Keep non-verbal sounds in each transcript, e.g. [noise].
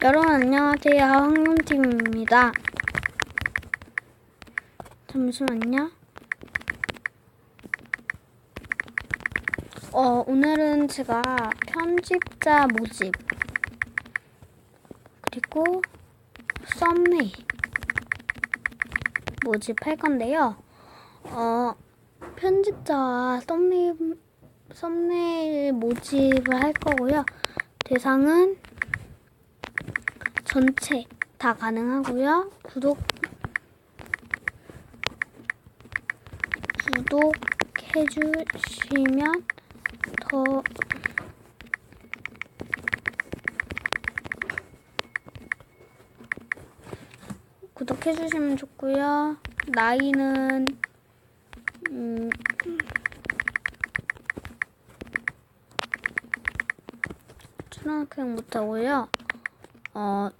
여러분 안녕하세요. 황금팀입니다. 잠시만요. 어 오늘은 제가 편집자 모집 그리고 썸네일 모집할 건데요. 어 편집자와 썸네일 썸네일 모집을 할 거고요. 대상은 전체 다 가능하고요. 구독 구독해 주시면 더 구독해 주시면 좋고요. 나이는 음 초등학생 못하고요. 어,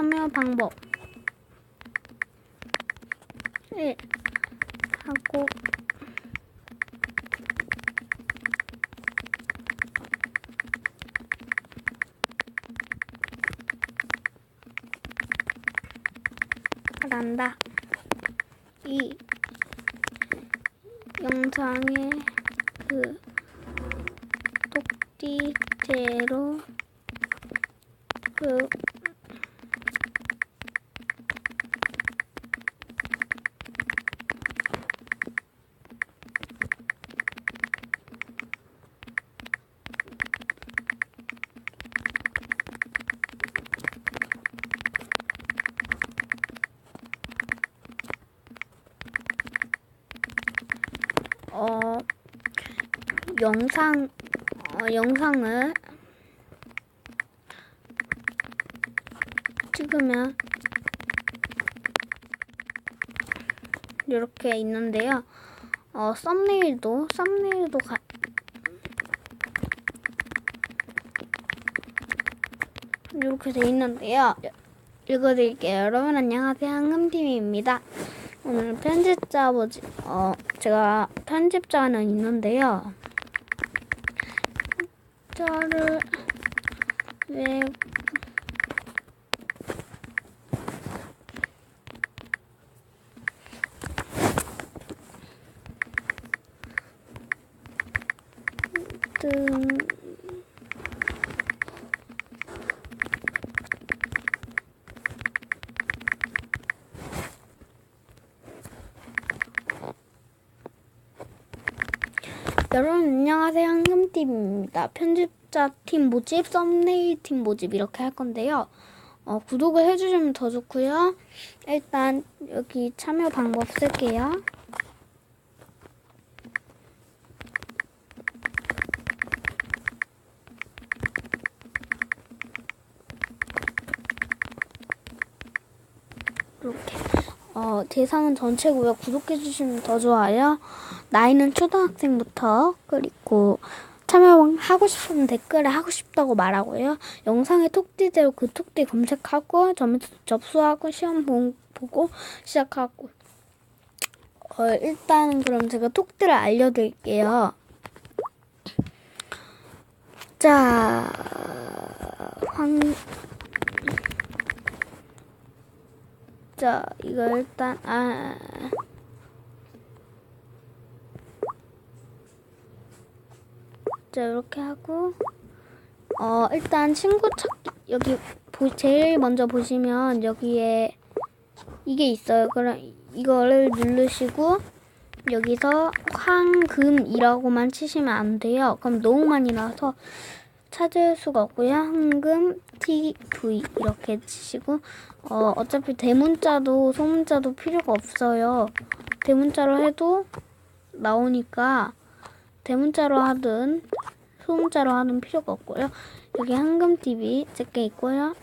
참여 방법. 1 하고. 잘한다. 2 영상에 그 똑띠대로 그 어, 영상, 어, 영상을 찍으면 이렇게 있는데요. 어, 썸네일도, 썸네일도 가, 이렇게 돼 있는데요. 읽어드릴게요. 여러분 안녕하세요. 황금팀입니다. 오늘 편집자 뭐지? 어, 제가 편집자는 있는데요. 저를 왜 등 여러분 안녕하세요 황금팀입니다. 편집자 팀 모집, 썸네일 팀 모집 이렇게 할 건데요. 어, 구독을 해주시면 더 좋고요. 일단 여기 참여 방법 쓸게요. 어, 대상은 전체고요. 구독해주시면 더 좋아요. 나이는 초등학생부터 그리고 참여 하고 싶으면 댓글에 하고 싶다고 말하고요. 영상에 톡띠대로 그 톡띠 검색하고 점 접수하고 시험 보, 보고 시작하고 어, 일단 그럼 제가 톡띠를 알려드릴게요. 자, 황, 자, 이거 일단, 아, 자, 이렇게 하고, 어, 일단 친구 찾기, 여기, 보, 제일 먼저 보시면 여기에 이게 있어요. 그럼 이거를 누르시고, 여기서 황금이라고만 치시면 안 돼요. 그럼 너무 많이 나와서 찾을 수가 없고요. 황금 TV 이렇게 치시고 어, 어차피 대문자도 소문자도 필요가 없어요. 대문자로 해도 나오니까 대문자로 하든 소문자로 하든 필요가 없고요. 여기 황금 TV 제게 있고요.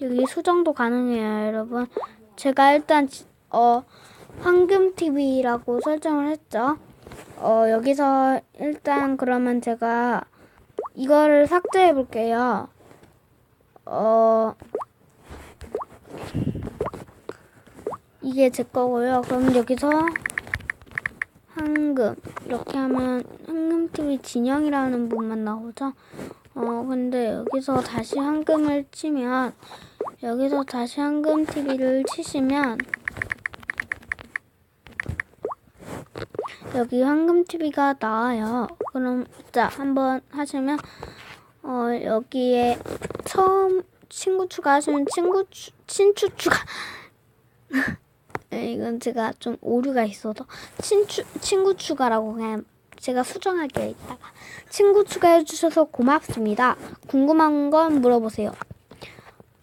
여기 수정도 가능해요, 여러분. 제가 일단 어 황금 TV라고 설정을 했죠. 어 여기서 일단 그러면 제가 이거를 삭제해 볼게요. 어, 이게 제 거고요. 그럼 여기서 황금 이렇게 하면 황금TV 진영이라는 분만 나오죠. 어, 어, 근데 여기서 다시 황금을 치면, 여기서 다시 황금 TV를 치시면, 여기 황금 TV가 나와요. 그럼, 자, 한번 하시면, 어, 여기에 처음 친구 추가하시면 친구, 추, 친추 추가, [laughs] 네, 이건 제가 좀 오류가 있어서, 친추, 친구 추가라고 그냥 제가 수정할게요, 이따가. 친구 추가해 주셔서 고맙습니다. 궁금한 건 물어보세요.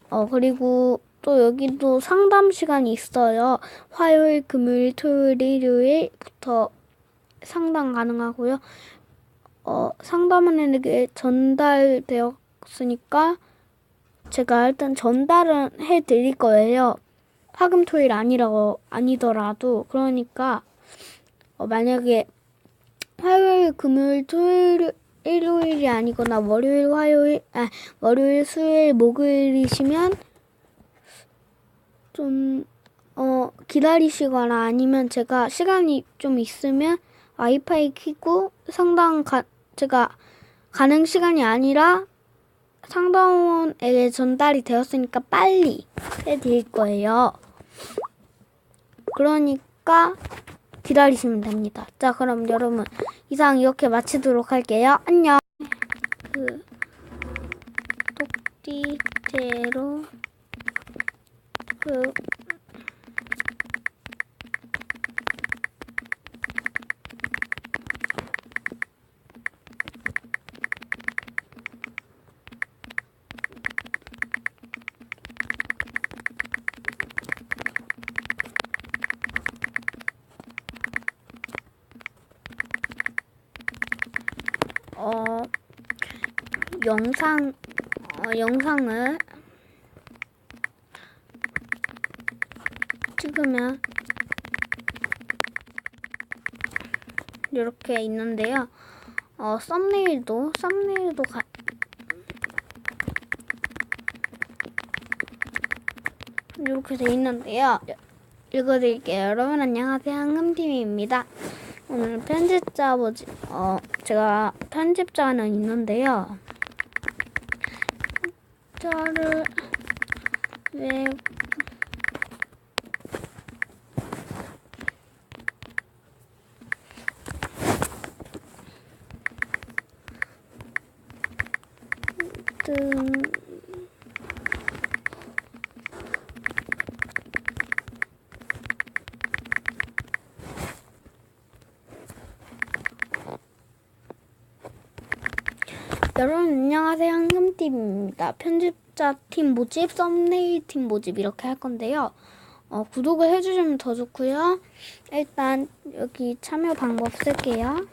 어, 그리고 또 여기도 상담 시간이 있어요. 화요일, 금요일, 토요일, 일요일부터 상담 가능하고요. 어, 상담원에게 전달되었으니까 제가 일단 전달은 해 드릴 거예요. 화금 토일 아니라고 아니더라도 그러니까 어, 만약에 화요일, 금요일, 토요일, 일요일이 아니거나 월요일, 화요일, 아 월요일, 수요일, 목요일이시면 좀 어, 기다리시거나 아니면 제가 시간이 좀 있으면 와이파이 켜고 상담 가, 제가 가능 시간이 아니라 상담원에게 전달이 되었으니까 빨리 해드릴 거예요. 그러니까 기다리시면 됩니다. 자, 그럼 여러분 이상 이렇게 마치도록 할게요. 안녕. 그 똑띠대로 그 어, 영상, 어, 영상을 찍으면 이렇게 있는데요. 어, 썸네일도, 썸네일도 가, 이렇게 돼 있는데요. 읽어드릴게요. 여러분 안녕하세요. 황금TV입니다. 오늘 편집자 뭐지? 어 제가 편집자는 있는데요. 저를 왜 등 여러분 안녕하세요 황금팀입니다. 편집자 팀 모집, 썸네일 팀 모집 이렇게 할 건데요. 어, 구독을 해주시면 더 좋고요. 일단 여기 참여 방법 쓸게요.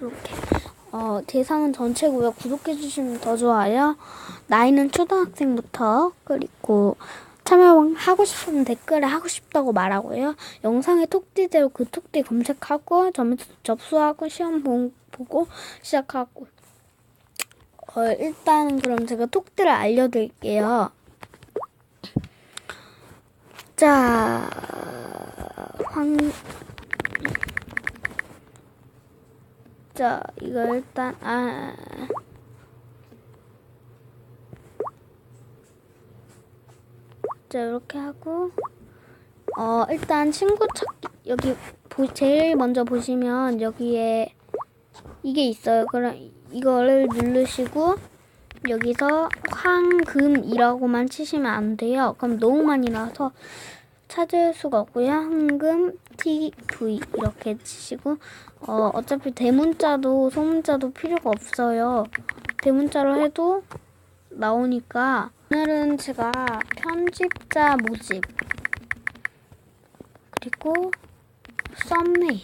이렇게 어, 대상은 전체고요. 구독해주시면 더 좋아요. 나이는 초등학생부터 그리고 참여하고 싶으면 댓글에 하고 싶다고 말하고요. 영상의 톡띠대로 그 톡띠 검색하고 접수하고 시험 보, 보고 시작하고 어, 일단 그럼 제가 톡띠를 알려드릴게요. 자, 황, 자, 이거 일단, 아, 자, 이렇게 하고, 어, 일단 친구 찾기, 여기, 보, 제일 먼저 보시면 여기에 이게 있어요. 그럼 이거를 누르시고, 여기서 황금이라고만 치시면 안 돼요. 그럼 너무 많이 나와서 찾을 수가 없고요. 황금 TV 이렇게 치시고 어, 어차피 대문자도 소문자도 필요가 없어요. 대문자로 해도 나오니까 오늘은 제가 편집자 모집 그리고 썸네일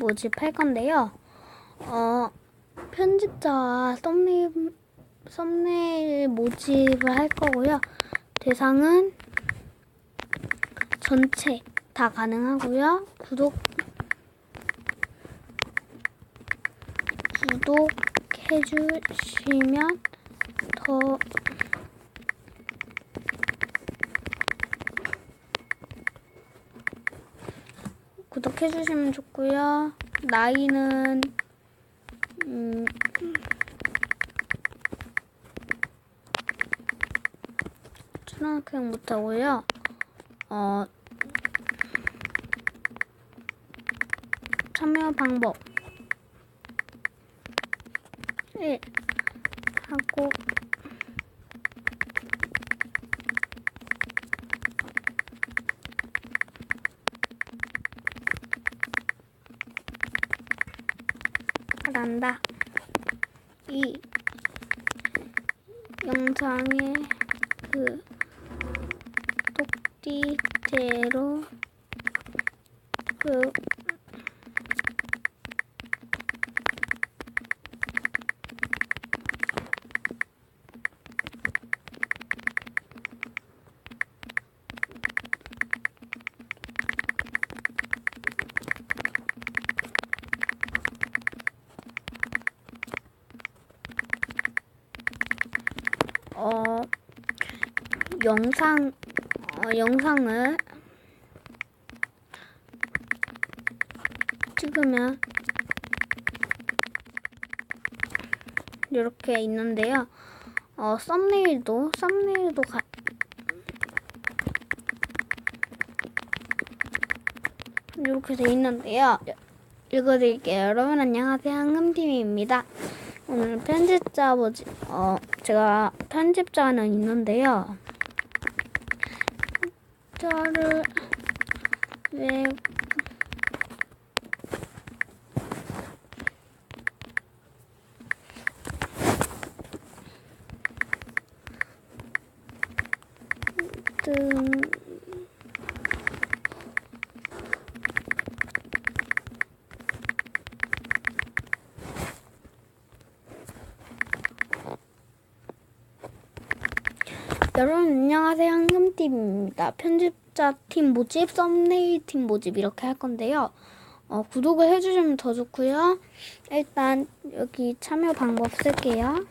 모집할 건데요. 어, 편집자와 썸네일, 썸네일 모집을 할 거고요. 대상은 전체 다 가능하고요. 구독 구독해 주시면 어. 구독해주시면 좋고요. 나이는 음, 초등학생 못하고요. 어, 참여 방법 1. 하고 한다. 이 영상의 그 똑띠대로 그 어, 영상, 어, 영상을 찍으면 이렇게 있는데요. 어, 썸네일도, 썸네일도 가, 이렇게 돼 있는데요. 읽어드릴게요. 여러분 안녕하세요. 황금팀입니다. 오늘 편집자 보지, 어, 제가 편집자는 있는데요. 저를 왜 등 여러분 안녕하세요 황금팀입니다. 편집자 팀 모집, 썸네일 팀 모집 이렇게 할 건데요. 어, 구독을 해주시면 더 좋고요. 일단 여기 참여 방법 쓸게요.